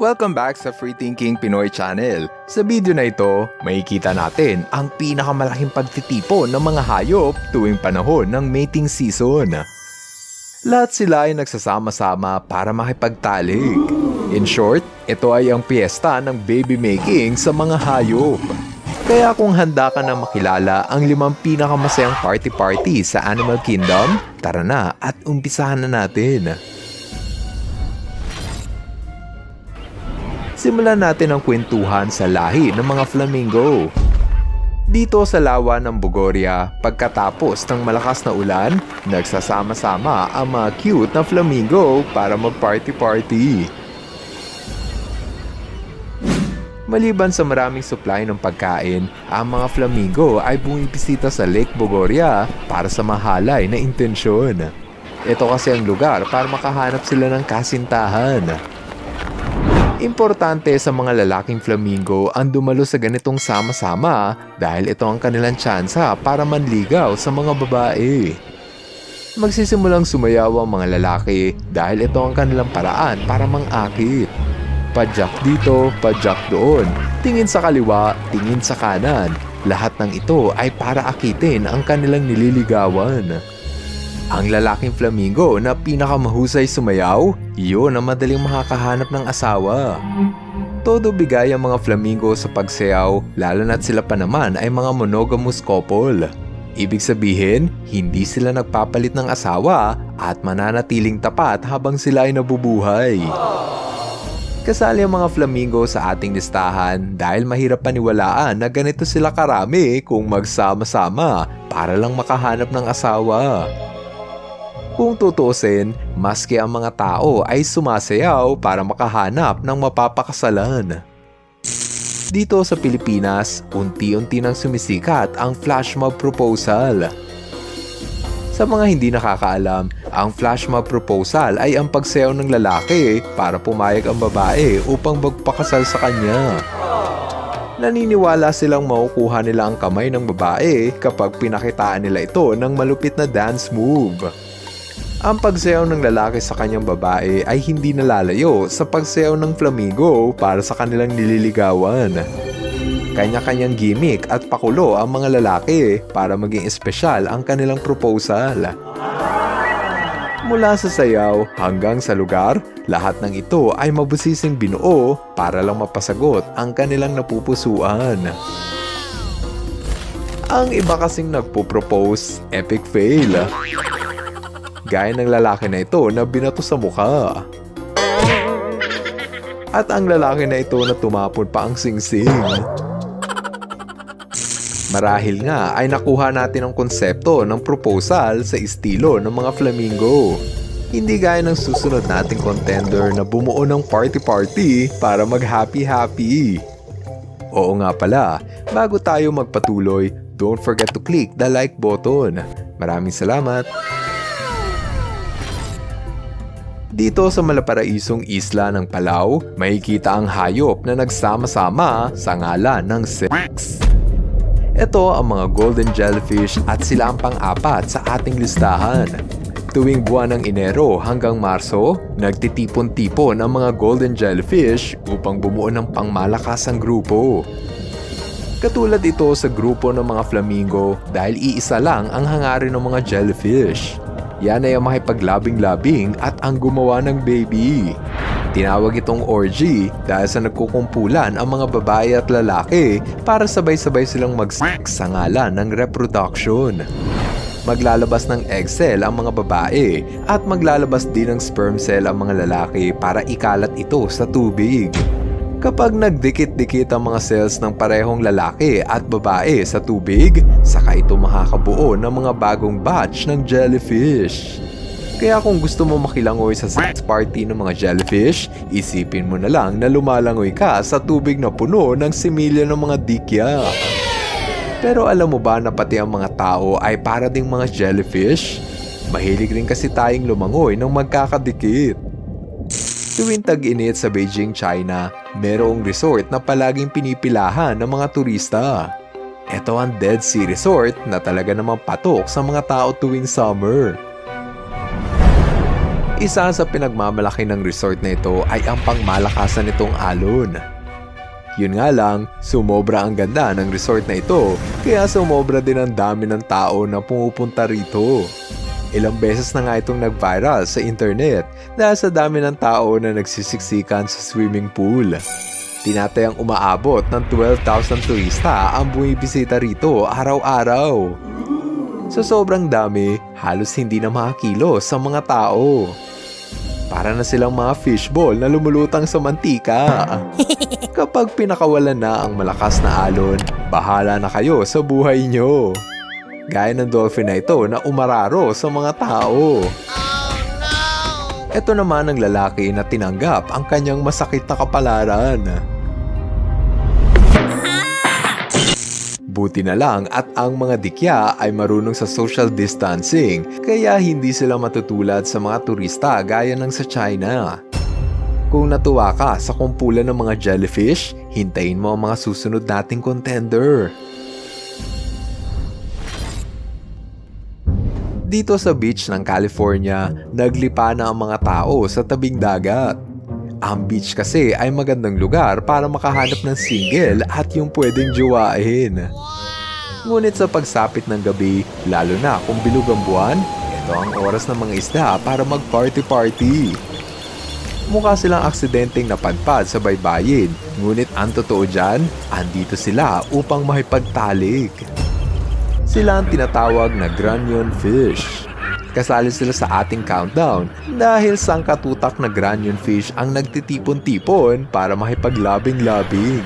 Welcome back sa Free Thinking Pinoy Channel. Sa video na ito, makikita natin ang pinakamalaking pagtitipon ng mga hayop tuwing panahon ng mating season. Lahat sila ay nagsasama-sama para makipagtalik. In short, ito ay ang piyesta ng baby making sa mga hayop. Kaya kung handa ka na makilala ang limang pinakamasayang party-party sa Animal Kingdom, tara na at umpisahan na natin. Simulan natin ang kwentuhan sa lahi ng mga flamingo. Dito sa lawa ng Bugoria, pagkatapos ng malakas na ulan, nagsasama-sama ang mga cute na flamingo para mag-party-party. Maliban sa maraming supply ng pagkain, ang mga flamingo ay bumibisita sa Lake Bogoria para sa mahalay na intensyon. Ito kasi ang lugar para makahanap sila ng kasintahan. Importante sa mga lalaking flamingo ang dumalo sa ganitong sama-sama dahil ito ang kanilang tsansa para manligaw sa mga babae. Magsisimulang sumayaw ang mga lalaki dahil ito ang kanilang paraan para mangakit. Padyak dito, padyak doon, tingin sa kaliwa, tingin sa kanan. Lahat ng ito ay para akitin ang kanilang nililigawan. Ang lalaking flamingo na pinakamahusay sumayaw, iyon ang madaling makakahanap ng asawa. Todo bigay ang mga flamingo sa pagsayaw, lalo na't sila pa naman ay mga monogamous couple. Ibig sabihin, hindi sila nagpapalit ng asawa at mananatiling tapat habang sila ay nabubuhay. Kasali ang mga flamingo sa ating listahan dahil mahirap paniwalaan na ganito sila karami kung magsama-sama para lang makahanap ng asawa. Kung tutusin, maski ang mga tao ay sumasayaw para makahanap ng mapapakasalan. Dito sa Pilipinas, unti-unti nang sumisikat ang flash mob proposal. Sa mga hindi nakakaalam, ang flash mob proposal ay ang pagsayaw ng lalaki para pumayag ang babae upang magpakasal sa kanya. Naniniwala silang makukuha nila ang kamay ng babae kapag pinakitaan nila ito ng malupit na dance move. Ang pagsayaw ng lalaki sa kanyang babae ay hindi nalalayo sa pagsayaw ng flamingo para sa kanilang nililigawan. Kanya-kanyang gimmick at pakulo ang mga lalaki para maging espesyal ang kanilang proposal. Mula sa sayaw hanggang sa lugar, lahat ng ito ay mabusising binuo para lang mapasagot ang kanilang napupusuan. Ang iba kasing nagpo-propose, epic fail. Gaya ng lalaki na ito na binato sa mukha. At ang lalaki na ito na tumapon pa ang singsing. Marahil nga ay nakuha natin ang konsepto ng proposal sa estilo ng mga flamingo. Hindi gaya ng susunod nating contender na bumuo ng party-party para mag-happy-happy. Oo nga pala, bago tayo magpatuloy, don't forget to click the like button. Maraming salamat! Dito sa malaparaisong isla ng Palau, makikita ang hayop na nagsama-sama sa ngalan ng sex. Ito ang mga golden jellyfish at sila ang pang-apat sa ating listahan. Tuwing buwan ng Enero hanggang Marso, nagtitipon-tipon ang mga golden jellyfish upang bumuo ng pangmalakasang grupo. Katulad ito sa grupo ng mga flamingo dahil iisa lang ang hangarin ng mga jellyfish. Yan ay ang makipaglabing-labing at ang gumawa ng baby. Tinawag itong orgy dahil sa nagkukumpulan ang mga babae at lalaki para sabay-sabay silang mag-sex sa ngalan ng reproduction. Maglalabas ng egg cell ang mga babae at maglalabas din ng sperm cell ang mga lalaki para ikalat ito sa tubig. Kapag nagdikit-dikit ang mga cells ng parehong lalaki at babae sa tubig, saka ito makakabuo ng mga bagong batch ng jellyfish. Kaya kung gusto mo makilangoy sa sex party ng mga jellyfish, isipin mo na lang na lumalangoy ka sa tubig na puno ng similya ng mga dikya. Pero alam mo ba na pati ang mga tao ay para ding mga jellyfish? Mahilig rin kasi tayong lumangoy ng magkakadikit. Tuwing tag-init sa Beijing, China, merong resort na palaging pinipilahan ng mga turista. Ito ang Dead Sea Resort na talaga namang patok sa mga tao tuwing summer. Isa sa pinagmamalaki ng resort na ito ay ang pangmalakasan nitong alon. Yun nga lang, sumobra ang ganda ng resort na ito, kaya sumobra din ang dami ng tao na pumupunta rito. Ilang beses na nga itong nag-viral sa internet dahil sa dami ng tao na nagsisiksikan sa swimming pool. Tinatayang umaabot ng 12,000 turista ang bumibisita rito araw-araw. Sa sobrang dami, halos hindi na makakilos sa mga tao. Para na silang mga fishball na lumulutang sa mantika. Kapag pinakawalan na ang malakas na alon, bahala na kayo sa buhay nyo. Gaya ng dolphin na ito na umararo sa mga tao. Ito naman ang lalaki na tinanggap ang kanyang masakit na kapalaran. Buti na lang at ang mga dikya ay marunong sa social distancing kaya hindi sila matutulad sa mga turista gaya ng sa China. Kung natuwa ka sa kumpulan ng mga jellyfish, hintayin mo ang mga susunod nating contender. Dito sa beach ng California, naglipa na ang mga tao sa tabing dagat. Ang beach kasi ay magandang lugar para makahanap ng single at yung pwedeng jowain. Ngunit sa pagsapit ng gabi, lalo na kung bilog ang buwan, ito ang oras ng mga isda para mag-party-party. Mukha silang aksidenteng napadpad sa baybayin, ngunit ang totoo dyan, andito sila upang makipagtalik. Sila ang tinatawag na granion fish. Kasali sila sa ating countdown dahil sang katutak na granion fish ang nagtitipon-tipon para makipaglabing-labing.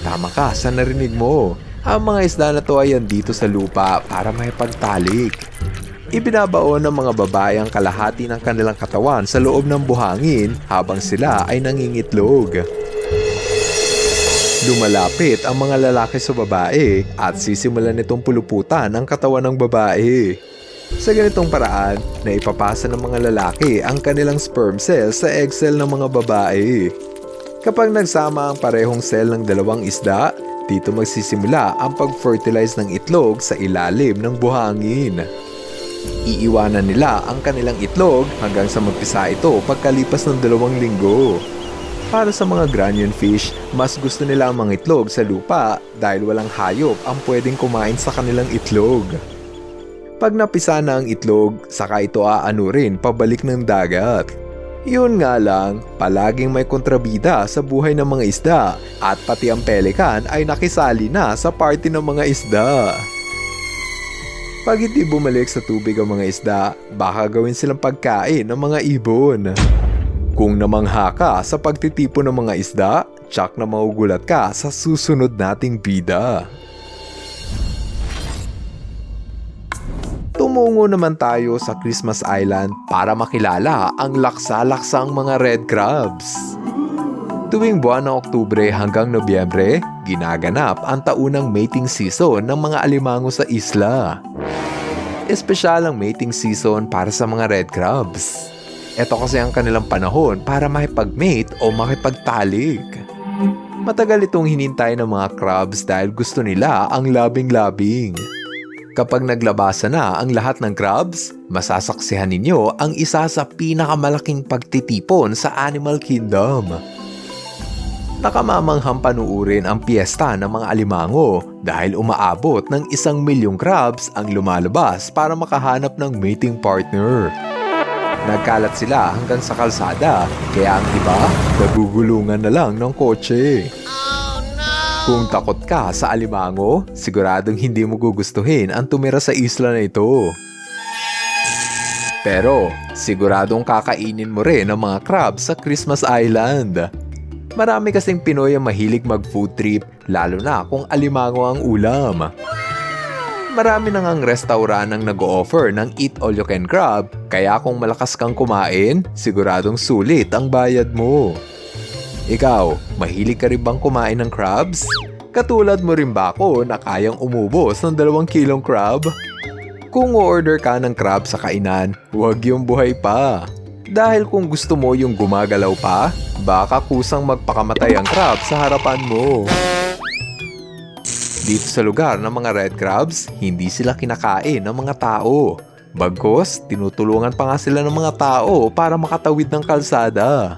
Tama ka sa narinig mo. Ang mga isda na to ay andito sa lupa para makipagtalik. Ibinabaon ng mga babae ang kalahati ng kanilang katawan sa loob ng buhangin habang sila ay nangingitlog. Lumalapit ang mga lalaki sa babae at sisimulan nitong puluputan ang katawan ng babae. Sa ganitong paraan, na ipapasa ng mga lalaki ang kanilang sperm cells sa egg cell ng mga babae. Kapag nagsama ang parehong cell ng dalawang isda, dito magsisimula ang pag-fertilize ng itlog sa ilalim ng buhangin. Iiwanan nila ang kanilang itlog hanggang sa magpisa ito pagkalipas ng dalawang linggo. Para sa mga granion fish, mas gusto nila ang mga itlog sa lupa dahil walang hayop ang pwedeng kumain sa kanilang itlog. Pag napisa na ang itlog, saka ito aanurin pabalik ng dagat. Yun nga lang, palaging may kontrabida sa buhay ng mga isda at pati ang pelikan ay nakisali na sa party ng mga isda. Pag hindi bumalik sa tubig ang mga isda, baka gawin silang pagkain ng mga ibon. Kung namangha ka sa pagtitipon ng mga isda, tsak na maugulat ka sa susunod nating bida. Tumungo naman tayo sa Christmas Island para makilala ang laksa-laksang mga red crabs. Tuwing buwan ng Oktubre hanggang Nobyembre, ginaganap ang taunang mating season ng mga alimango sa isla. Espesyal ang mating season para sa mga red crabs. Ito kasi ang kanilang panahon para makipag-mate o makipagtalik. Matagal itong hinintay ng mga crabs dahil gusto nila ang labing-labing. Kapag naglabasa na ang lahat ng crabs, masasaksihan ninyo ang isa sa pinakamalaking pagtitipon sa Animal Kingdom. Nakamamanghang panuurin ang piyesta ng mga alimango dahil umaabot ng isang milyong crabs ang lumalabas para makahanap ng mating partner. Nagkalat sila hanggang sa kalsada, kaya ang iba, nagugulungan na lang ng kotse. Kung takot ka sa alimango, siguradong hindi mo gugustuhin ang tumira sa isla na ito. Pero, siguradong kakainin mo rin ang mga crab sa Christmas Island. Marami kasing Pinoy ang mahilig mag-food trip, lalo na kung alimango ang ulam. Marami nang ang restaurant ang nag-offer ng Eat All You Can Crab, kaya kung malakas kang kumain, siguradong sulit ang bayad mo. Ikaw, mahilig ka rin bang kumain ng crabs? Katulad mo rin ba ako na kayang umubos ng dalawang kilong crab? Kung order ka ng crab sa kainan, huwag yung buhay pa. Dahil kung gusto mo yung gumagalaw pa, baka kusang magpakamatay ang crab sa harapan mo. Dito sa lugar ng mga red crabs, hindi sila kinakain ng mga tao. Bagkos, tinutulungan pa nga sila ng mga tao para makatawid ng kalsada.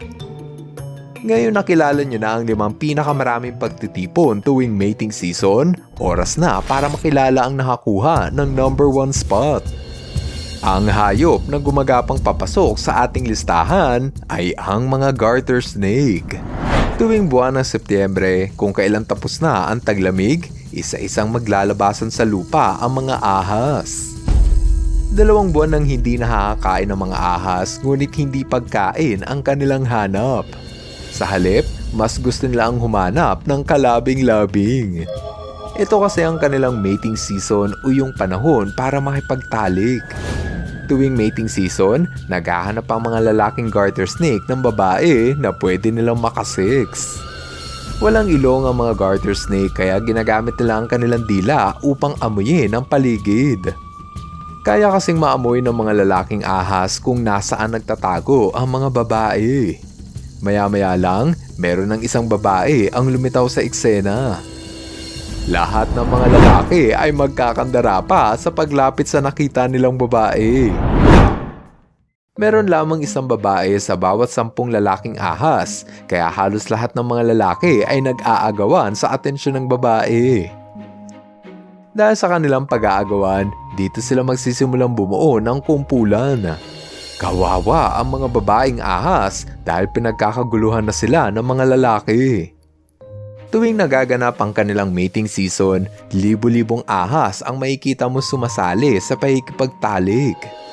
Ngayon nakilala nyo na ang limang pinakamaraming pagtitipon tuwing mating season, oras na para makilala ang nakakuha ng number one spot. Ang hayop na gumagapang papasok sa ating listahan ay ang mga garter snake. Tuwing buwan ng Setyembre, kung kailan tapos na ang taglamig, isa-isang maglalabasan sa lupa ang mga ahas. Dalawang buwan nang hindi nakakakain ng mga ahas ngunit hindi pagkain ang kanilang hanap. Sa halip, mas gusto nila ang humanap ng kalabing-labing. Ito kasi ang kanilang mating season o yung panahon para makipagtalik. Tuwing mating season, naghahanap ang mga lalaking garter snake ng babae na pwede nilang makasix. Walang ilong ang mga garter snake kaya ginagamit nila ang kanilang dila upang amuyin ang paligid. Kaya kasing maamoy ng mga lalaking ahas kung nasaan nagtatago ang mga babae. Maya-maya lang, meron ng isang babae ang lumitaw sa eksena. Lahat ng mga lalaki ay magkakandara pa sa paglapit sa nakita nilang babae. Meron lamang isang babae sa bawat sampung lalaking ahas, kaya halos lahat ng mga lalaki ay nag-aagawan sa atensyon ng babae. Dahil sa kanilang pag-aagawan, dito sila magsisimulang bumuo ng kumpulan. Kawawa ang mga babaeng ahas dahil pinagkakaguluhan na sila ng mga lalaki. Tuwing nagaganap ang kanilang mating season, libo-libong ahas ang makikita mo sumasali sa pahikipagtalik.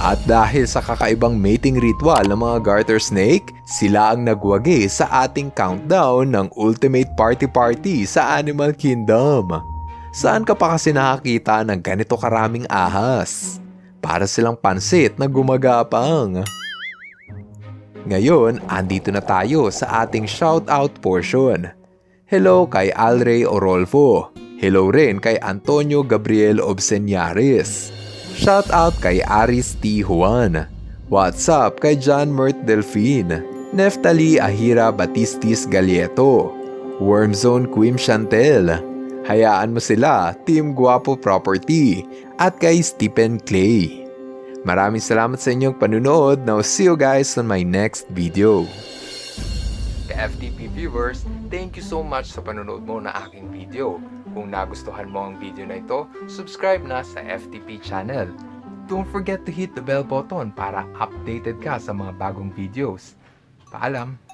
At dahil sa kakaibang mating ritual ng mga garter snake, sila ang nagwagi sa ating countdown ng Ultimate Party Party sa Animal Kingdom. Saan ka pa kasi nakakita ng ganito karaming ahas? Para silang pansit na gumagapang. Ngayon, andito na tayo sa ating shoutout portion. Hello kay Alrey Orolfo. Hello rin kay Antonio Gabriel Obseñares. Shoutout kay Aris T. Juan. What's up kay John Mert Delfin. Neftali Ahira Batistis Galieto. Wormzone Quim Chantel. Hayaan mo sila, Team Guapo Property. At kay Stephen Clay. Maraming salamat sa inyong panunood. Now see you guys on my next video. FTP viewers, thank you so much sa panonood mo na aking video. Kung nagustuhan mo ang video na ito, subscribe na sa FTP channel. Don't forget to hit the bell button para updated ka sa mga bagong videos. Paalam!